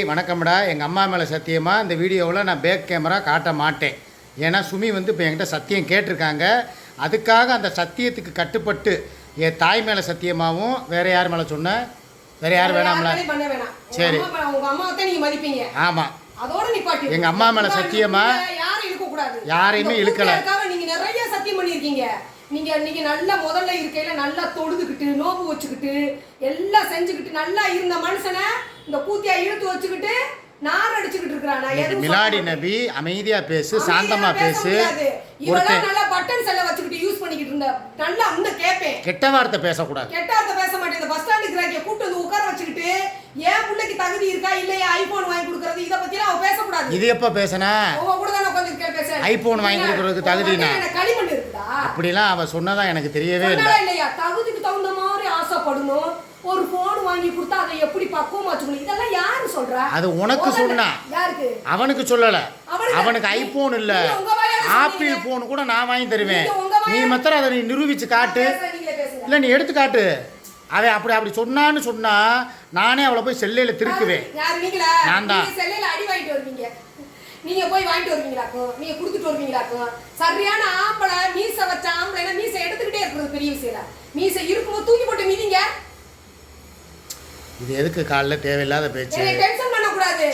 வணக்கம்டா. எங்கள் அம்மா மேலே சத்தியமாக இந்த வீடியோவில் நான் பேக் கேமரா காட்ட மாட்டேன். ஏன்னா சுமி வந்து இப்போ என்கிட்ட சத்தியம் கேட்டிருக்காங்க. அதுக்காக அந்த சத்தியத்துக்கு கட்டுப்பட்டு என் தாய் மேலே சத்தியமாகவும் வேற யார் மேலே சொன்னேன் வேற யார் வேணாம்ல? சரி. ஆமாம் அதோட நிப்பாட்டி எங்க அம்மா மேல சத்தியமா? யாரும் இழுக்க கூடாது யாரையுமே இழுக்கல. நீங்க நிறைய சத்தியம் பண்ணிருக்கீங்க நீங்க நீங்க நல்லா முதல்ல இருக்கையில நல்லா தொழுதுகிட்டு நோம்பு வச்சுக்கிட்டு எல்லாம் செஞ்சுக்கிட்டு நல்லா இருந்த மனுஷனை இந்த கூத்தியா இழுத்து வச்சுக்கிட்டு நார் அடிச்சுக்கிட்டு இருக்கிறான்? மிலாடி நபி பேசு அமைதியா பேச பேசு. முடியாது. இவெல்லாம் நல்லா பட்டன் செல்ல வச்சுக்கிட்டு யூஸ் பண்ணிக்கிட்டு இருந்த. நல்லா இன்னும் கேட்பேன் கெட்ட வார்த்தை பேசக்கூடாது. கெட்ட வார்த்தை பேச மாட்டேன். இந்த பஸ் ஸ்டாண்டுக்கு இருக்கிறாங்க கூட்டு வந்து உட்கார வச்சுக்கிட்டு ஏன் பிள்ளைக்கு தகுதி இருக்கா இல்லையா? ஐபோன் வாங்கி கொடுக்கறது இத பத்தி அவ பேசக்கூடாது. இது எப்போ பேசுனா? உங்க கூட தானே உட்கார்ந்து கே- iPhone வாங்கி கொடுக்கறதுக்கு தகுதினா? அப்படிலாம் அவள் சொன்னதா எனக்கு தெரியவே இல்லை. தகுதிக்கு தகுந்த மாதிரி ஆசைப்படணும். ஒரு போன் வாங்கி கொடுத்தா அதை எப்படி பக்குவமா வச்சுக்கணும்? இதெல்லாம் யாரு சொல்றா? அது உனக்கு சொன்னா. அவனுக்கு சொல்லலை. அவனுக்கு- ஐபோன் இல்லை. ஆப்பிள். ஃபோன் கூட நான் வாங்கி தருவேன். நீ மாத்திரம் அதை நீ நிரூபிச்சு காட்டு. இல்லை நீ எடுத்து காட்டு. அவன் அப்படி அப்படி சொன்னான்னு சொன்னா நானே அவளை போய் செல்லையில் திருக்குவேன். நான் தான். நீங்க போய் வாங்கிட்டு வருவீங்களாக்கும்? நீங்க கொடுத்துட்டு வருவீங்களாக்கும்? சரியான ஆம்பளை மீசை வச்ச ஆம்பளை மீசை எடுத்துக்கிட்டே இருக்கிறது பெரிய விஷயம் மீசை இருக்கும்போது தூக்கி போட்டு மீதிங்க. இது எதுக்கு காலைல தேவையில்லாத பேச்சு? டென்ஷன் பண்ண கூடாது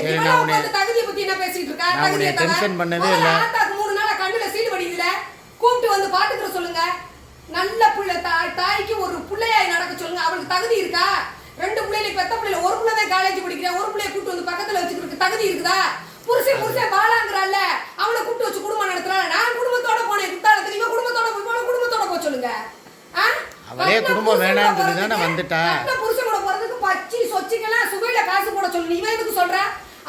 தகுதியை பத்தி என்ன பேசிட்டு இருக்கா? தகுதியை tension பண்ணவே இல்ல. மூணு நாளா கண்ணுல சீடு வடியுதுல கூப்பிட்டு வந்து பாத்துக்கிற சொல்லுங்க. நல்ல புள்ள தாய் தாய்க்கு ஒரு புள்ளையாய் நடக்க சொல்லுங்க. அவளுக்கு தகுதி இருக்கா? ரெண்டு பிள்ளைல பெத்த பிள்ளைல ஒரு பிள்ளை தான் காலேஜ் படிக்கிறா ஒரு பிள்ளைய கூப்பிட்டு வந்து பக்கத்துல வச்சுக்கிறதுக்கு தகுதி இருக்குதா? புருஷன் புருஷன் பாலாங்கிறாள்ல அவளை கூப்பிட்டு வச்சு குடும்பம் நடத்துறாள். நான் குடும்பத்தோட போனேன் குத்தாலத்துக்கு இவன் குடும்பத்தோட போய் போன குடும்பத்தோட போக சொல்லுங்க? அவளே குடும்பம் வேணாம்னு சொல்லி தானே வந்துட்டா. புருஷன் கூட போறதுக்கு பச்சி சொச்சிக்கெல்லாம் சுவையில காசு போட சொல்லு இவன் எதுக்கு சொல்ற?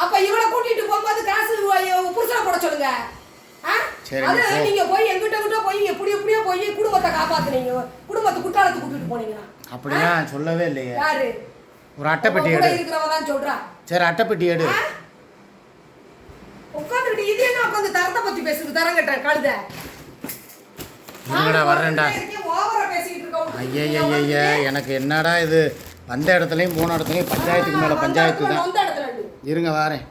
அப்ப இவளை கூட்டிட்டு போகும்போது காசு புருஷனை போட சொல்லுங்க. அது. நீங்க போய் எங்கிட்ட கிட்ட போய் எப்படி எப்படியோ போய் குடும்பத்தை காப்பாத்துனீங்க. குடும்பத்தை குற்றாலத்துக்கு கூட்டிட்டு போனீங்கன்னா அப்படிலாம் சொல்லவே இல்லையே. யாரு? ஒரு அட்டைப்பெட்டி எடு. தான் சொல்றா. சரி அட்டைப்பெட்டி எடு. உட்காந்துக்கிட்டு இது என்ன உட்காந்து தரத்தை பத்தி பேசுது தரங்கட்ட கழுத. இருங்கடா, வர்றேன்டா. ஐயய்யய்ய எனக்கு என்னடா இது? வந்த இடத்துலையும் போன இடத்துலையும் பஞ்சாயத்துக்கு மேலே பஞ்சாயத்து தான். இருங்க வாரேன்.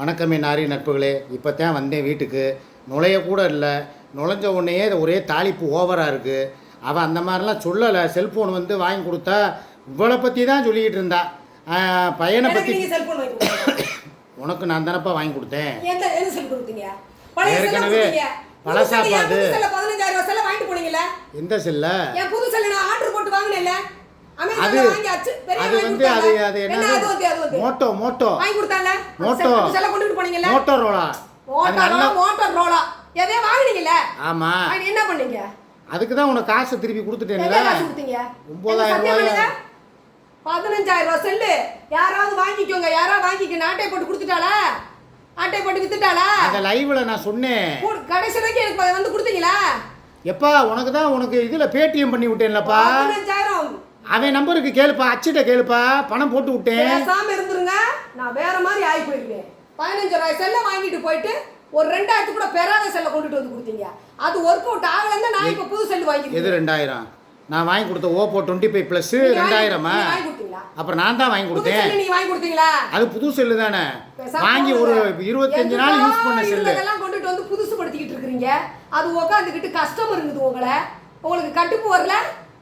வணக்கமே நாரி நட்புகளே. இப்போ தான் வந்தேன் வீட்டுக்கு. நுழைய கூட இல்லை. நுழைஞ்ச உடனேயே இது ஒரே தாளிப்பு ஓவராக இருக்குது அவள் அந்த மாதிரிலாம் சொல்லலை. செல்ஃபோன் வந்து வாங்கி கொடுத்தா இவளை பற்றி தான் சொல்லிக்கிட்டு இருந்தா. பையனை பற்றி உனக்கு நான் தானப்பா வாங்கி கொடுத்தேன். எந்த எந்த செல் கொடுத்தீங்க? பழைய செல்ல ஏற்கனவே கொடுத்தீங்க. புது பழசா செல்லு, என் பாது. செல்ல 15000 செல்ல வாங்கிட்டு போனீங்கல்ல? எந்த செல்ல? என் புது செல்ல நான் ஆர்டர் போட்டு வாங்கினேன்ல. அது அமேசான்ல வாங்கியாச்சு. பெரிய அது வந்து அது. அது என்ன அது வந்து அது என்னது வந்து? மோட்டோ மோட்டோ. வாங்கி கொடுத்தால மோட்டோ. செல்ல கொண்டுட்டு போனீங்கல்ல? மோட்டோரோலா. அது நல்ல மோட்டார் ரோலா எதையோ வாங்குனீங்கல்ல? ஆமாம் வாங்கி என்ன பண்ணீங்க? அதுக்கு தான் உனக்கு காசு திருப்பி எங்க கொடுத்துட்டேன்ல காசு கொடுத்தீங்க? ஒன்பதாயிரம் ரூபாயா? பதினஞ்சாயிரம் ரூபாய் செல்லு. யாராவது வாங்கிக்கோங்க. யாராவது வாங்கிக்க? ஆட்டை போட்டு கொடுத்துட்டாளா? ஆட்டை போட்டு வித்துட்டாளா? அந்த லைவ்ல நான் சொன்னேன். கடைசி வரைக்கும் எனக்கு வந்து கொடுத்தீங்களா? எப்பா உனக்கு தான் உனக்கு இதுல பேடிஎம் பண்ணி விட்டேன்லப்பா. பதினஞ்சாயிரம். அவன் நம்பருக்கு கேளுப்பா அச்சிட்ட கேளுப்பா. பணம் போட்டு விட்டேன். பேசாம இருந்துருங்க. நான் வேற மாதிரி ஆகி போயிருவேன் பதினஞ்சு ரூபாய் செல்ல வாங்கிட்டு போயிட்டு ஒரு ரெண்டாயிரத்து கூட பெறாத செல்ல கொண்டுட்டு வந்து கொடுத்தீங்க. அது ஒர்க் அவுட் ஆகலன்னா நான் இப்ப புது செல்லு எது வாங்கிருக்கேன் ரெண்டாயிரம்? நான் வாங்கி கொடுத்த ஓப்போ டுவெண்ட்டி ஃபைவ் ப்ளஸ் ரெண்டாயிரமா? அப்புறம் நான் தான் வாங்கி கொடுத்தேன். அது புது செல்லு தானே. வாங்கி ஒரு. இருபத்தஞ்சு நாள் யூஸ் பண்ண செல்லு. கொண்டுட்டு வந்து புதுசு படுத்திக்கிட்டு இருக்கிறீங்க. அது உட்காந்துக்கிட்டு கஸ்டமர் இருக்குது உங்களை. உங்களுக்கு கட்டுப்பு வரல?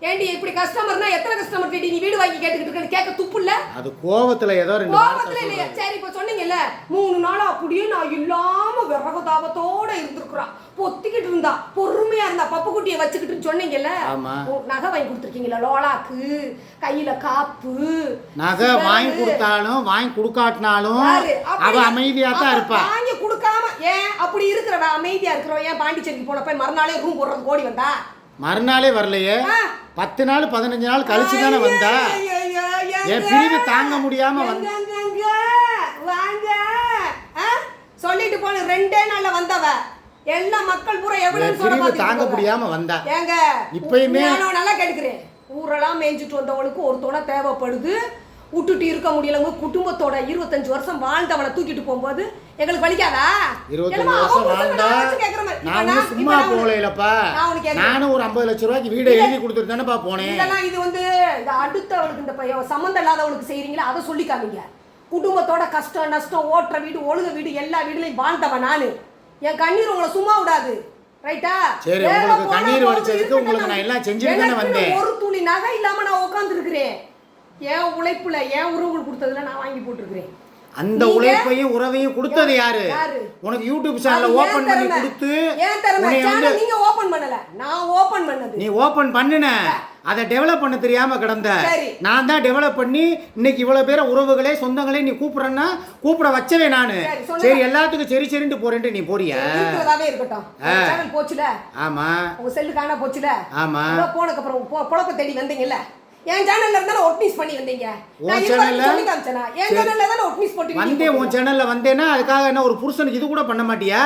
ஏண்டி இப்படி கஸ்டமர்னா எத்தனை கஸ்டமர் கேட்டி நீ வீடு வாங்கி கேட்டுக்கிட்டு இருக்கேன்னு கேட்க துப்பு இல்ல? அது கோவத்துல ஏதோ ரெண்டு கோபத்துல இல்லையா. சரி இப்ப சொன்னீங்கல்ல மூணு நாள் அப்படியே நான் இல்லாம விறகு தாபத்தோட இருந்திருக்கிறான் பொத்திக்கிட்டு இருந்தா பொறுமையா இருந்தா பப்பு குட்டியை வச்சுக்கிட்டு சொன்னீங்கல்ல? நகை வாங்கி கொடுத்துருக்கீங்களா லோலாக்கு? கையில காப்பு நகை. வாங்கி கொடுத்தாலும் வாங்கி கொடுக்காட்டினாலும்? அவ அமைதியா தான் இருப்பா. வாங்கி கொடுக்காம ஏன் அப்படி இருக்கிறவ அமைதியா இருக்கிறவ ஏன் பாண்டிச்சேரிக்கு போனப்ப மறுநாளே ரூம் போடுறது ஓடி வந்தா? மறுநாளே வரலையே. பத்து நாள் பதினஞ்சு நாள் கழிச்சு தானே வந்தா? என்? பிரிவு தாங்க முடியாம வந்து? சொல்லிட்டு போன ரெண்டே நாள்ல வந்தவ. எல்லா மக்கள் பூரா எவ்வளவு பிரிவு தாங்க முடியாம வந்தா. ஏங்க இப்பயுமே- நல்லா கேட்டுக்கிறேன். ஊரெல்லாம் மேய்ஞ்சிட்டு வந்தவனுக்கு ஒரு துணை தேவைப்படுது. விட்டுட்டு இருக்க முடியலங்க. குடும்பத்தோட இருபத்தஞ்சு வருஷம் வாழ்ந்தவனை தூக்கிட்டு போகும்போது எங்களுக்கு வலிக்காதா? இருபத்தஞ்சு வருஷம் வாழ்ந்தா நான் சும்மா கேக்குறேன். நானும் ஒரு ஐம்பது லட்ச ரூபாய்க்கு வீடை எழுதி கொடுத்துட்டு தானேப்பா போனேன். இதெல்லாம் இது வந்து இந்த அடுத்தவளுக்கு இந்த சம்மந்தம் இல்லாதவளுக்கு செய்றீங்களா? அதை சொல்லிக்காதீங்க. குடும்பத்தோட கஷ்டம் நஷ்டம் ஓட்டுற வீடு ஒழுக வீடு எல்லா வீடுலையும் வாழ்ந்தவன் நானு. என் கண்ணீர் உங்களை சும்மா விடாது. ரைட்டா? சரி, உங்களுக்கு கண்ணீர் வடிச்சதுக்கு இருக்கட்டும். உங்களுக்கு நான் எல்லாம் செஞ்சுட்டு தானே எனக்குன்னு வந்தேன். ஒரு துளி நகை இல்லாம நான் உட்காந்துருக்கிறேன் என் உழைப்புல என் உறவுகள் கொடுத்ததுல நான் வாங்கி போட்டிருக்கிறேன். அந்த உழைப்பையும் உறவையும் கொடுத்தது யாரு? உனக்கு யூடியூப் சேனலை ஓபன் பண்ணி. கொடுத்து நீங்க ஓபன் பண்ணல. நான் ஓபன் பண்ணது. நீ ஓபன் பண்ணுன. அதை டெவலப் பண்ண தெரியாம கிடந்த. நான் தான் டெவலப் பண்ணி இன்னைக்கு இவ்வளவு பேரை உறவுகளே சொந்தங்களே நீ கூப்பிடுறேன்னா கூப்பிட வச்சவே நானு. சரி, எல்லாத்துக்கும் சரி சரின்ட்டு போறேன்ட்டு நீ போறியா? இருக்கட்டும். போச்சுல? ஆமா. உங்க செல்லு காணா போச்சுல? ஆமா. அதான் போனதுக்கு அப்புறம் பொழப்ப தேடி வந்தீங்கல்ல? என் சேனல்ல இருந்தாலும் ஒட்மிஸ் பண்ணி வந்தீங்க. உன் நான் இது channel வரைக்கும் ல? சொல்லி காமிச்சேனா? என் சேனல்ல தானே ஒட்மிஸ் போட்டு வந்தேன் உன் சேனல்ல வந்தேன்னா அதுக்காக என்ன ஒரு புருஷனுக்கு இது கூட பண்ண மாட்டியா?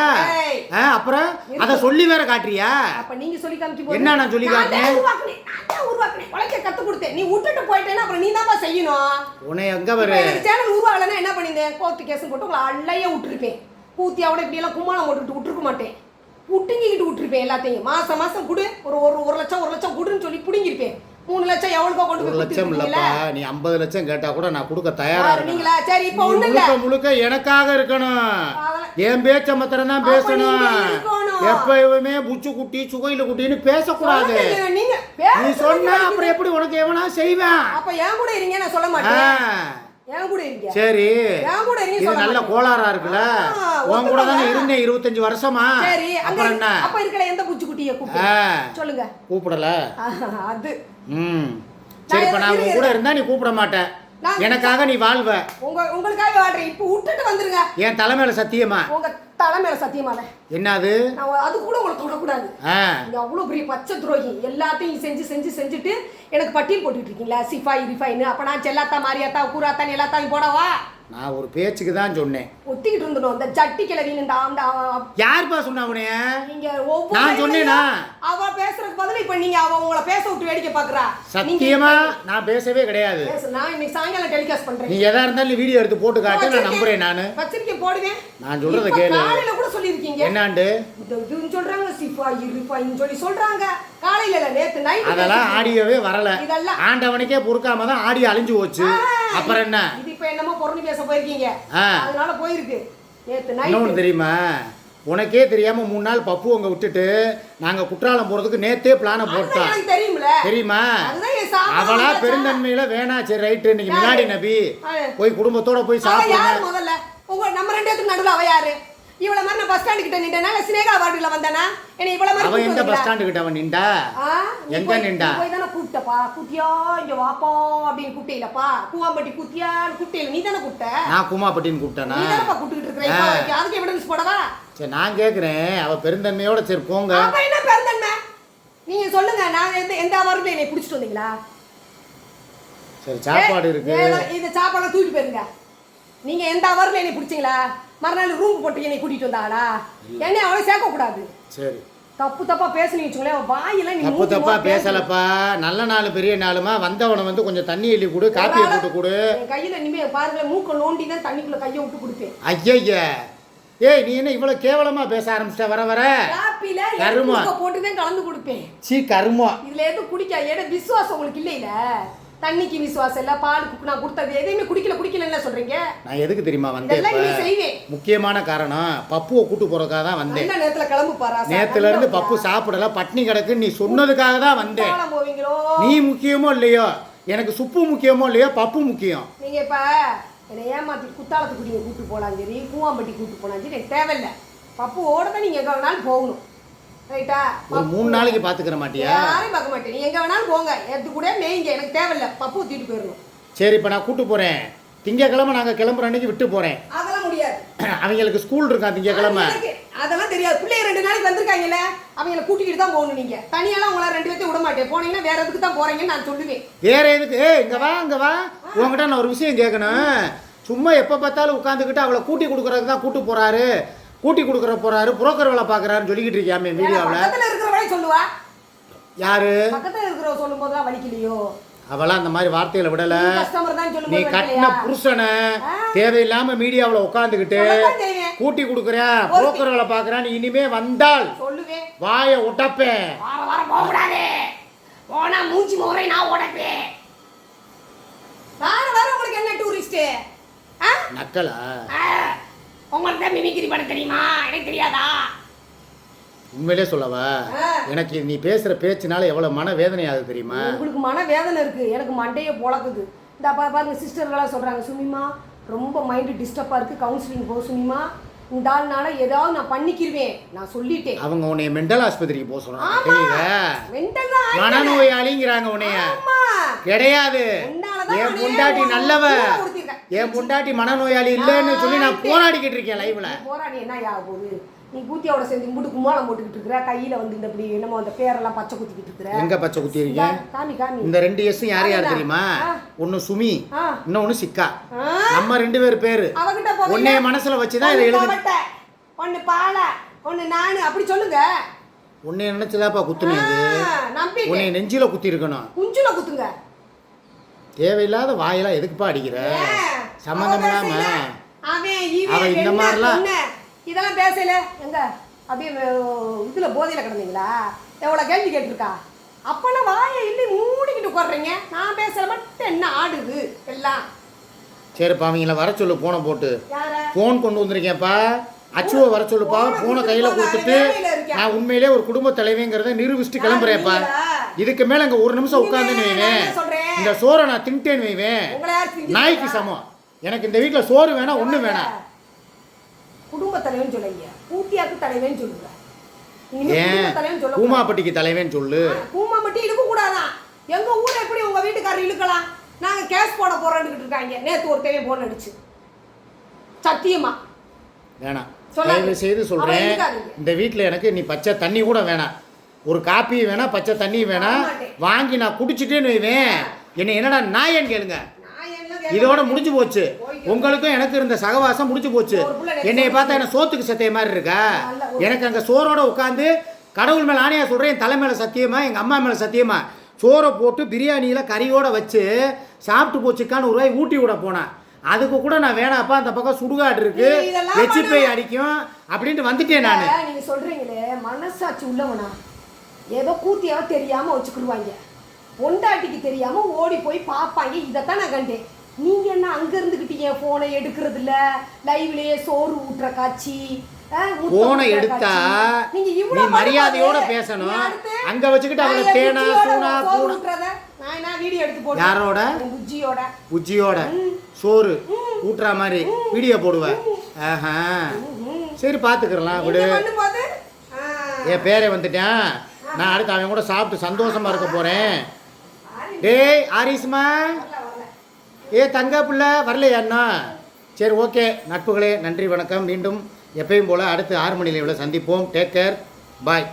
அப்புறம் அதை சொல்லி வேற காட்டுறியா? அப்ப நீங்க சொல்லி காமிச்சு என்ன நான் சொல்லி? உருவாக்குனேன். நான் உருவாக்குனேன். உழைக்க கத்து கொடுத்தேன். நீ விட்டுட்டு போயிட்டேன்னா அப்புறம் நீ தான் செய்யணும். உன்னை எங்க வரு? சேனல் உருவாகலன்னா என்ன பண்ணிருந்தேன் கோர்ட்டு கேஸ் போட்டு உங்களை அள்ளையே விட்டுருப்பேன். பூத்தியாவோட இப்படி எல்லாம் கும்மாளம் போட்டுட்டு விட்டுருக்க மாட்டேன். புட்டுங்கிட்டு விட்டுருப்பேன் எல்லாத்தையும். மாசம் மாசம் கொடு. ஒரு ஒரு ஒரு லட்சம் ஒரு லட்சம் கொடுன்னு சொல்லி புடுங்கிருப்பேன் மூணு லட்சம் எவ்வளோ கொண்டு ஒரு போய் லட்சம் இல்லப்பா. நீ ஐம்பது லட்சம் கேட்டா கூட நான் கொடுக்க தயாரா இருக்கேன் நீங்களா? சரி இப்போ முழுக்க முழுக்க எனக்காக இருக்கணும். என் பேச்ச மாத்திரம் தான் பேசணும். எப்பயுமே புச்சு குட்டி சுகையில குட்டின்னு பேசக்கூடாது. நீ சொன்னா. அப்புறம் எப்படி உனக்கு எவனா செய்வேன்? அப்ப என் கூட இருங்க நான் சொல்ல மாட்டேன். சரி. இது நல்ல. கோளாறா இருக்குல்ல? உன் கூட தானே. இருந்தேன் இருபத்தஞ்சு வருஷமா. அப்புறம் என்ன? அப்ப இருக்கிற எந்த பூச்சி குட்டியை கூப்பிட்டு ஆ, சொல்லுங்க. கூப்பிடல. அது. ம். சரி இப்ப நான் உன் கூட இருந்தா நீ கூப்பிட மாட்டேன் எனக்காக நீ வாழ்வ. உங்க உங்களுக்காக வாடுறேன் இப்போ விட்டுட்டு வந்துருங்க. என் தலைமையில சத்தியமா? உங்க தலைமையில சத்தியமால என்னது? அது கூட உங்களை தொடக்கூடாது. நீங்க அவ்வளவு பெரிய பச்சை துரோகி. எல்லாத்தையும் செஞ்சு செஞ்சு செஞ்சுட்டு எனக்கு பட்டியல் போட்டுட்டு இருக்கீங்களா? சிஃபாய் ரிஃபைன்னு அப்ப நான் செல்லாத்தா மாரியாத்தா கூறாத்தான் எல்லாத்தையும் போடவா? நான் ஒரு பேச்சுக்கு தான் சொன்னேன். ஒத்திக்கிட்டு இருந்தணும் இந்த ஜட்டி கிளவின்னு இந்த அந்த யாருப்பா சொன்னா உனைய நீங்க ஒவ்வொரு நான் சொன்னேனா? அவ பேசுறதுக்கு பதில் இப்ப நீங்க அவ உங்களை பேச விட்டு வேடிக்கை பாக்குறா சத்தியமா நான் பேசவே கிடையாது. நான் இன்னைக்கு சாயங்காலம் டெலிகாஸ்ட் பண்றேன். நீ எதா இருந்தாலும் வீடியோ எடுத்து போட்டு காட்டு நான் நம்புறேன் நானு. பத்திரிக்கை போடுவேன். நான் சொல்றத கேளு. காலையில கூட சொல்லியிருக்கீங்க. என்னாண்டு? இது சொல்றாங்க சிஃபா இருஃபாயின்னு சொல்லி சொல்றாங்க. காலையில நேத்து நைட் அதெல்லாம் ஆடியோவே வரல. இதெல்லாம் ஆண்டவனுக்கே பொறுக்காம தான் ஆடியோ அழிஞ்சு போச்சு. அப்புறம் என்ன? இது இப்ப என்னமோ பொருள் பேச போயிருக்கீங்க. அதனால போயிருக்கு. நேத்து நைட் தெரியுமா? உனக்கே தெரியாம மூணு நாள் பப்பு அங்க விட்டுட்டு நாங்க குற்றாலம் போறதுக்கு நேத்தே பிளான போட்டோம் தெரியும்ல. தெரியுமா? அவளா? பெருந்தன்மையில வேணா சரி ரைட்டு இன்னைக்கு? மினாடி நபி. போய் குடும்பத்தோட போய் சாப்பிடுங்க. முதல்ல? நம்ம ரெண்டு நடுவுல அவ யாரு? பஸ் ஸ்டாண்டு கிட்ட நின்றேனா? இல்ல சினேகா வார்டுல வந்தானா? என்ன இவ்வளவு மாதிரி அவன் எந்த பஸ்? ஸ்டாண்டு கிட்ட அவன் நின்றா? எங்க நின்றா? போய் தானே கூப்பிட்டப்பா. குட்டியா? இங்க வாப்பா அப்படின்னு கூப்பிட்டீங்களப்பா கூவாம்பட்டி குட்டியான்னு கூப்பிட்டீங்க நீ தானே கூப்பிட்ட? நான் குமாப்பட்டின்னு கூப்பிட்டேனா? நீ தானப்பா கூப்பிட்டுக்கிட்டு இருக்கிற. இப்போ வரைக்கும். அதுக்கு எவிடன்ஸ் போடவா? சரி நான் கேக்குறேன். அவ பெருந்தன்மையோட சரி போங்க. அப்ப என்ன பிறந்தன்மை நீங்க சொல்லுங்க. நான் எந்த எந்த அவருக்கு என்னை பிடிச்சிட்டு வந்தீங்களா? சரி சாப்பாடு இருக்கு. இந்த சாப்பாடை தூக்கிட்டு போயிருங்க. நீங்க எந்த அவரில் என்னை பிடிச்சிங்களா? மறுநாள் ரூம் போட்டு என்னை கூட்டிட்டு வந்தாளா? என்னை அவளை சேர்க்க கூடாது சரி. தப்பு தப்பா பேசுனீங்க வச்சுங்களேன் வாயெல்லாம் நீ தப்பு தப்பா. பேசலப்பா. நல்ல நாள் பெரிய நாளுமா? வந்தவனை வந்து கொஞ்சம் தண்ணி எள்ளி கொடு காப்பியை போட்டு கொடு. கையில இனிமே பாருங்களேன் மூக்க நோண்டி தான் தண்ணிக்குள்ள கையை விட்டு கொடுப்பேன் ஐயய்ய. ஏய் நீ என்ன இவ்வளவு கேவலமா பேச ஆரம்பிச்சிட்ட? வர வர. காப்பில. மூக்க போட்டு தான் கலந்து கொடுப்பேன். சீ கருமம் இதுல எதுவும் குடிக்க? ஏன்னா விசுவாசம் உங்களுக்கு இல்லையில. தண்ணிக்கு விசுவாசம் இல்ல பாலுக்கு நான் கொடுத்தது எதையுமே குடிக்கல குடிக்கலன்னு சொல்றீங்க? நான் எதுக்கு தெரியுமா வந்தேன் முக்கியமான காரணம் பப்புவை கூட்டு போறதுக்காக தான் வந்தேன். நேரத்துல கிளம்பு பாரா நேத்துல இருந்து பப்பு சாப்பிடல பட்னி கிடக்கு நீ சொன்னதுக்காக தான் வந்தேன். நீ முக்கியமோ இல்லையோ? எனக்கு சுப்பு முக்கியமோ இல்லையோ? பப்பு முக்கியம். நீங்க இப்ப என்னை ஏமாத்தி குத்தாலத்துக்கு நீங்க கூட்டு போலாம் சரி கூவாம்பட்டி கூட்டு போலாம் சரி எனக்கு தேவையில்லை. பப்பு ஓட தான் நீங்க எங்க வேணாலும் போகணும். ரைட்டா? ஒரு மூணு நாளைக்கு பாத்துக்கிற மாட்டியா? யாரையும் பார்க்க மாட்டேன். நீங்க எங்க வேணாலும் போங்க. எது கூட மேய்ங்க எனக்கு தேவையில்லை. பப்பு தூக்கிட்டு போயிடணும் சரி இப்ப நான் கூட்டு போறேன். திங்கக்கிழமை நாங்க கிளம்புற அன்னைக்கு விட்டு போறேன். அதெல்லாம் முடியாது. அவங்களுக்கு ஸ்கூல் இருக்கான் திங்கக்கிழமை? அதெல்லாம் தெரியாது. பிள்ளைங்க ரெண்டு நாளைக்கு வந்திருக்காங்கல்ல அவங்கள கூட்டிக்கிட்டு தான் போகணும் நீங்க. தனியாலாம் உங்கள ரெண்டு பேர்த்தையும் விட மாட்டேன். போனீங்கன்னா வேற எதுக்கு தான் போறீங்கன்னு நான் சொல்லுவேன். வேற எதுக்கு? ஏய் இங்க வா இங்க வா. உன்கிட்ட நான் ஒரு விஷயம் கேட்கணும். சும்மா எப்ப பார்த்தாலும் உட்காந்துக்கிட்டு அவளை கூட்டி கொடுக்கறதுக்கு தான் கூட்டு போறாரு. கூட்டி கொடுக்குற போறாரு புரோக்கர் வேலை பாக்குறாருன்னு சொல்லிக்கிட்டு இருக்கியாமே வீடியோவில். சொல்லுவா. யாரு? அவளாம் அந்த மாதிரி வார்த்தைகளை விடல. நீ கட்டின? புருஷனை தேவையில்லாம மீடியாவில் உட்காந்துக்கிட்டு. கூட்டி கொடுக்குறேன் புரோக்கர் வேலை பாக்குறான் நீ இனிமே வந்தால் வாயை உடப்பேன். போனா மூஞ்சி முறை நான் உடைப்பேன். வார வாரம் உங்களுக்கு என்ன டூரிஸ்ட்? நக்கலா? உங்களுக்கு தான் மிமிக்ரி பண்ண தெரியுமா? எனக்கு தெரியாதா? உண்மையிலே சொல்லவா. எனக்கு நீ பேசுற பேச்சுனால எவ்வளவு மன வேதனை ஆகுது தெரியுமா? உங்களுக்கு மன வேதனை இருக்கு. எனக்கு மண்டையை பொழக்குது. இந்த பா பாருங்க சிஸ்டர்களாக சொல்றாங்க சுமிமா ரொம்ப மைண்டு டிஸ்டர்பாக இருக்கு. கவுன்சிலிங் போ சுமிமா. இந்த ஆள்னால ஏதாவது நான் பண்ணிக்கிருவேன். நான் சொல்லிட்டேன். அவங்க உன்னைய மெண்டல் ஆஸ்பத்திரிக்கு போக சொல்றாங்க. ஆமா. தெரியுதா? மென்டல் தான். மனநோயாளிங்கிறாங்க உன்னைய. கிடையாது. என் பொண்டாட்டி நல்லவ. என் பொண்டாட்டி மனநோயாளி இல்லைன்னு சொல்லி நான் போராடிக்கிட்டு இருக்கேன் லைவ்ல போராடி என்ன ஆக போகுது? நீ பூத்தியோட சேர்ந்து இம்புட்டு கும்மாளம் போட்டுக்கிட்டு இருக்கிற கையில வந்து இந்த இப்படி என்னமோ அந்த பேரெல்லாம் பச்சை குத்திக்கிட்டு இருக்கிற. எங்க பச்சை குத்தி இருக்கேன் காமி காமி. இந்த ரெண்டு எஸ் யார் யார் தெரியுமா. ஒன்னு சுமி. இன்னொன்னு சிக்கா. நம்ம ரெண்டு பேர் பேரு. உன்னைய மனசுல வச்சுதான் இதை எழுது ஒண்ணு பாலை ஒண்ணு நானு. அப்படி சொல்லுங்க. உன்னைய நினைச்சுதாப்பா நம்பிட்டேன் உன்னைய நெஞ்சில குத்தி இருக்கணும் குஞ்சுல குத்துங்க. தேவையில்லாத வாயெல்லாம் எதுக்குப்பா அடிக்கிற? சம்மந்தம் இல்லாம. அவன் இந்த மாதிரிலாம்? இதெல்லாம் பேசல. எங்க? அப்படியே இதுல போதையில கிடந்தீங்களா? எவ்வளவு கேள்வி கேட்டிருக்கா? அப்பெல்லாம் வாயை இல்லை மூடிக்கிட்டு உட்காடுறீங்க நான் பேசல மட்டும் என்ன ஆடுது? எல்லாம். சரிப்பா அவங்கள வர சொல்லு போனை போட்டு. ஃபோன் கொண்டு வந்திருக்கேன்ப்பா. அச்சுவை வர சொல்லுப்பா. போனை கையில் கொடுத்துட்டு நான் உண்மையிலே ஒரு குடும்ப தலைவிங்கிறத நிரூபிச்சுட்டு கிளம்புறேன்ப்பா? இதுக்கு மேலே அங்கே ஒரு நிமிஷம் இனிமே உட்காந்துன்னு சொல்றேன்? இந்த சோறை நான் தின்ட்டேன்னு வைவேன். நாய்க்கு சமம். எனக்கு இந்த வீட்டில் சோறு வேணாம் ஒன்றும் வேணாம் குடும்ப தலைவன் சொல்லுங்க. பூட்டியாக்கு தலைவன் சொல்லுங்க. ஏன்? பூமாப்பட்டிக்கு தலைவன் சொல்லு. பூமா மட்டும் இழுக்க கூடாதான் எங்க ஊர்ல எப்படி உங்க வீட்டுக்காரர் இழுக்கலாம்? நாங்க கேஸ் போட போறோம்னு இருக்காங்க. நேத்து ஒரு தேவை போன் அடிச்சு. சத்தியமா? வேணாம். தயவு செய்து இழுக்காதீங்க. இந்த வீட்டில் எனக்கு நீ பச்சை தண்ணி கூட வேணாம். ஒரு காப்பி வேணாம் பச்சை தண்ணி வேணாம். வாங்கி நான் குடிச்சிட்டேன்னு வைவேன். என்னை என்னடா நாயன்னு கேளுங்க. என்ன இதோட. முடிஞ்சு போச்சு. உங்களுக்கும் எனக்கு இருந்த சகவாசம் முடிஞ்சு போச்சு. சோறு பார்த்தா என்ன சோத்துக்கு சத்திய மாதிரி இருக்கா? எனக்கு அங்கே சோறோட உட்காந்து கடவுள் மேலே ஆணையா சொல்கிறேன் என் தலை மேலே சத்தியமா எங்கள் அம்மா மேலே சத்தியமா. சோறை போட்டு பிரியாணியில் கறியோட வச்சு சாப்பிட்டு போச்சுக்கான்னு ஒரு ரூபாய் ஊட்டி விட போனேன் அதுக்கு கூட நான் வேணாப்பா அந்த பக்கம் சுடுகாடு இருக்கு. பண்ணாத. அடிக்கும் அப்படின்ட்டு வந்துட்டேன் நான். நீங்க சொல்றீங்களே மனசாட்சி உள்ளவனா? ஏதோ கூத்தியாவ தெரியாம வச்சுக்கிடுவாங்க. பொண்டாட்டிக்கு தெரியாம ஓடி போய் பார்ப்பாங்க இதைத்தான் நான் கண்டேன். நீங்க என்ன அங்க இருந்துகிட்டு என் போனை எடுக்கிறது இல்ல லைவ்லயே சோறு ஊட்டுற காட்சி. போனை எடுத்தா நீ மரியாதையோட பேசணும். அங்க வச்சுக்கிட்டு அவளை தேனா சூனா பூனா. வீடியோ எடுத்து போடுறேன் யாரோட? புஜ்ஜியோட. சோறு ஊட்டுற மாதிரி வீடியோ போடுவேன். ஆஹா. சரி பார்த்துக்கிறலாம் விடு. என் பேரை வந்துட்டேன். நான் அடுத்து அவன் கூட சாப்பிட்டு சந்தோஷமா இருக்க போறேன். டேய் ஆரிஸ்மா. ஏ தங்க பிள்ளை வரலையா அண்ணா? சரி ஓகே. நட்புகளே நன்றி வணக்கம். மீண்டும் எப்பயும் போல் அடுத்து ஆறு மணியில் இவ்வளோ சந்திப்போம். Take care bye